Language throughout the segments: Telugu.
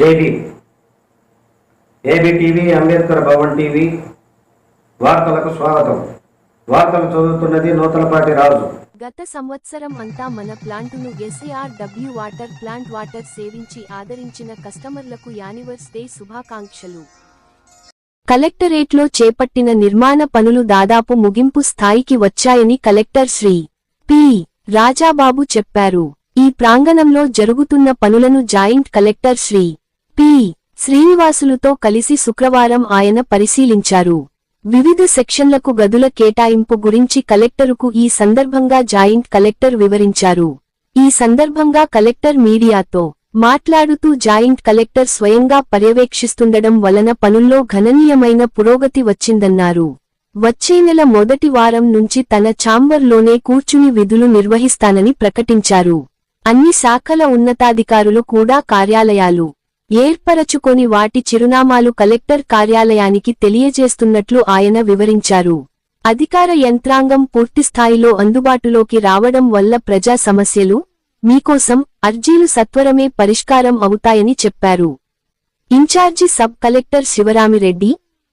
జై Bhim AB TV Ambedkar Bhavan TV. వార్తలకు స్వాగతం. వార్తలు చదువుతున్నది నూతలపాటి రాజు. గత సంవత్సరం అంతా మన ప్లాంటును SAR W water plant water సేవించి ఆదరించిన కస్టమర్లకు యానివర్స్ డే శుభాకాంక్షలు. కలెక్టరేట్లో చేపట్టిన నిర్మాణ పనులు దాదాపు ముగింపు స్థాయికి వచ్చాయని కలెక్టర్ శ్రీ పి. రాజాబాబు చెప్పారు. ఈ ప్రాంగణంలో జరుగుతున్న పనులను జాయింట్ కలెక్టర్ శ్రీ పి. శ్రీనివాసులుతో కలిసి శుక్రవారం ఆయన పరిశీలించారు. వివిధ సెక్షన్లకు గదుల కేటాయింపు గురించి కలెక్టరుకు ఈ సందర్భంగా జాయింట్ కలెక్టర్ వివరించారు. ఈ సందర్భంగా కలెక్టర్ మీడియాతో మాట్లాడుతూ జాయింట్ కలెక్టర్ స్వయంగా పర్యవేక్షిస్తుండడం వలన పనుల్లో గణనీయమైన పురోగతి వచ్చిందన్నారు. వచ్చే నెల మొదటి వారం నుంచి తన ఛాంబర్లోనే కూర్చుని విధులు నిర్వహిస్తానని ప్రకటించారు. అన్ని శాఖల ఉన్నతాధికారులు కూడా కార్యాలయాలు ఏర్పరచుకొని వాటి చిరునామాలు కలెక్టర్ కార్యాలయానికి తెలియజేస్తున్నట్లు ఆయన వివరించారు. అధికార యంత్రాంగం పూర్తిస్థాయిలో అందుబాటులోకి రావడం వల్ల ప్రజా సమస్యలు మీకోసం అర్జీలు సత్వరమే పరిష్కారం అవుతాయని చెప్పారు. In charge sub collector Sivaramireddy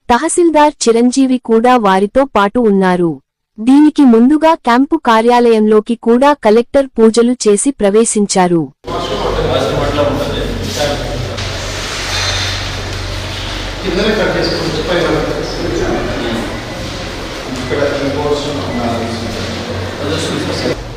tahsildar Chiranjeevi కూడా వారితో పాటు ఉన్నారు. దీనికి ముందుగా క్యాంపు కార్యాలయంలోకి కూడా కలెక్టర్ పూజలు చేసి ప్రవేశించారు. che non è perché sono poi la Adesso mi fa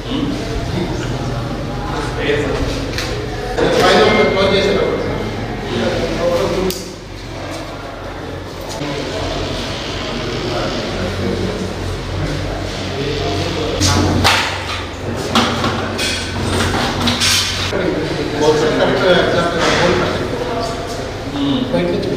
బయట నుంచి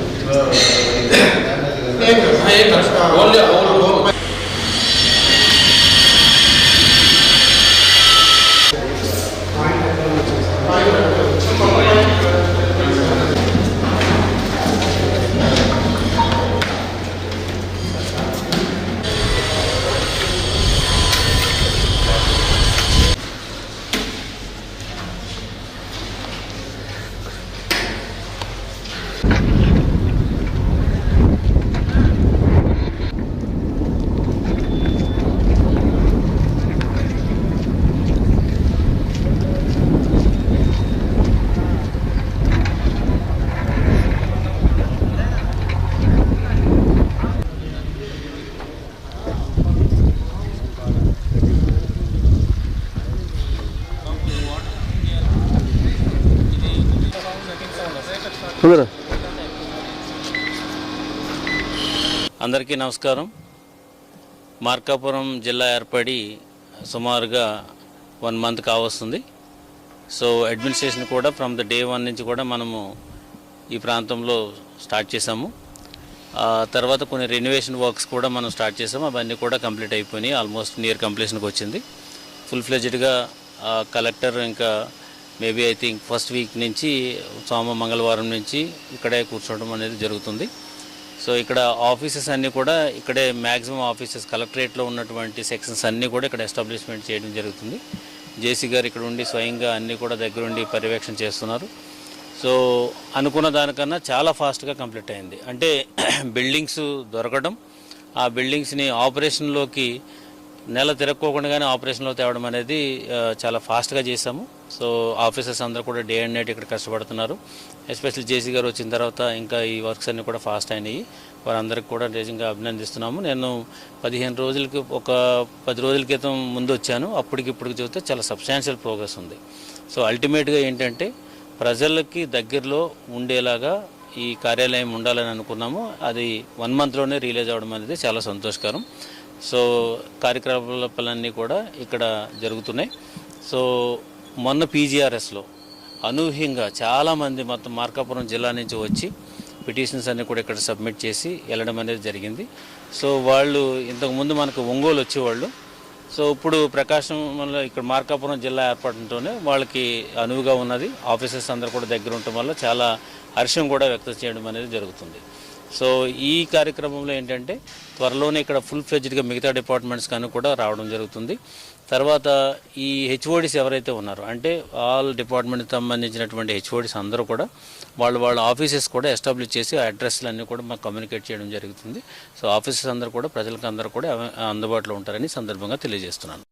అందరికీ నమస్కారం. మార్కాపురం జిల్లా ఏర్పడి సుమారుగా వన్ మంత్ కావస్తుంది. సో అడ్మినిస్ట్రేషన్ కూడా ఫ్రమ్ ద డే వన్ నుంచి కూడా మనము ఈ ప్రాంతంలో స్టార్ట్ చేసాము తర్వాత కొన్ని రెనోవేషన్ వర్క్స్ కూడా మనం స్టార్ట్ చేసాము అవన్నీ కూడా కంప్లీట్ అయిపోయినాయి. ఆల్మోస్ట్ నియర్ కంప్లీషన్కి వచ్చింది. ఫుల్ ఫ్లెజ్డ్గా కలెక్టర్ ఇంకా maybe I think first week నుంచి సోమ మంగళవారం నుంచి ఇక్కడే కూర్చోవడం అనేది జరుగుతుంది. సో ఇక్కడ ఆఫీసెస్ అన్నీ కూడా ఇక్కడే మ్యాక్సిమం ఆఫీసెస్ కలెక్టరేట్లో ఉన్నటువంటి సెక్షన్స్ అన్నీ కూడా ఇక్కడ ఎస్టాబ్లిష్మెంట్ చేయడం జరుగుతుంది. జేసీ గారు ఇక్కడ ఉండి స్వయంగా అన్నీ కూడా దగ్గరుండి పర్యవేక్షణ చేస్తున్నారు. సో అనుకున్న దానికన్నా చాలా ఫాస్ట్గా కంప్లీట్ అయింది. అంటే బిల్డింగ్స్ దొరకడం ఆ బిల్డింగ్స్ని ఆపరేషన్లోకి నెల తిరక్కోకుండానే ఆపరేషన్లో తేవడం అనేది చాలా ఫాస్ట్గా చేశాము. సో ఆఫీసర్స్ అందరూ కూడా డే అండ్ నైట్ ఇక్కడ కష్టపడుతున్నారు. ఎస్పెషల్లీ జేసీ గారు వచ్చిన తర్వాత ఇంకా ఈ వర్క్స్ అన్నీ కూడా ఫాస్ట్ అయినాయి. వారందరికీ కూడా నిజంగా అభినందిస్తున్నాము. నేను పదిహేను రోజులకి ఒక పది రోజుల క్రితం ముందు వచ్చాను. అప్పటికి ఇప్పటికి చూస్తే చాలా సబ్స్టాన్షియల్ ప్రోగ్రెస్ ఉంది. సో అల్టిమేట్గా ఏంటంటే ప్రజలకి దగ్గరలో ఉండేలాగా ఈ కార్యాలయం ఉండాలని అనుకున్నాము. అది వన్ మంత్లోనే రిలీజ్ అవ్వడం అనేది చాలా సంతోషకరం. సో కార్యకలాపాలన్నీ కూడా ఇక్కడ జరుగుతున్నాయి. సో మొన్న పీజీఆర్ఎస్లో అనూహ్యంగా చాలామంది మొత్తం మార్కాపురం జిల్లా నుంచి వచ్చి పిటిషన్స్ అన్నీ కూడా ఇక్కడ సబ్మిట్ చేసి వెళ్ళడం అనేది జరిగింది. సో వాళ్ళు ఇంతకుముందు మనకు ఒంగోలు వచ్చేవాళ్ళు. సో ఇప్పుడు ప్రకాశం వల్ల ఇక్కడ మార్కాపురం జిల్లా ఏర్పడటంతోనే వాళ్ళకి అనువుగా ఉన్నది. ఆఫీసర్స్ అందరూ కూడా దగ్గర ఉండటం వల్ల చాలా హర్షం కూడా వ్యక్తం చేయడం అనేది జరుగుతుంది. సో ఈ కార్యక్రమంలో ఏంటంటే త్వరలోనే ఇక్కడ ఫుల్ ఫ్లెజ్డ్గా మిగతా డిపార్ట్మెంట్స్ కానీ కూడా రావడం జరుగుతుంది. తర్వాత ఈ హెచ్ఓడిస్ ఎవరైతే ఉన్నారో అంటే ఆల్ డిపార్ట్మెంట్కి సంబంధించినటువంటి హెచ్ఓడిస్ అందరూ కూడా వాళ్ళు వాళ్ళ ఆఫీసెస్ కూడా ఎస్టాబ్లిష్ చేసి ఆ అడ్రస్లు అన్నీ కూడా మాకు కమ్యూనికేట్ చేయడం జరుగుతుంది. సో ఆఫీసెస్ అందరూ కూడా ప్రజలకు అందరూ కూడా అందుబాటులో ఉంటారని సందర్భంగా తెలియజేస్తున్నాను.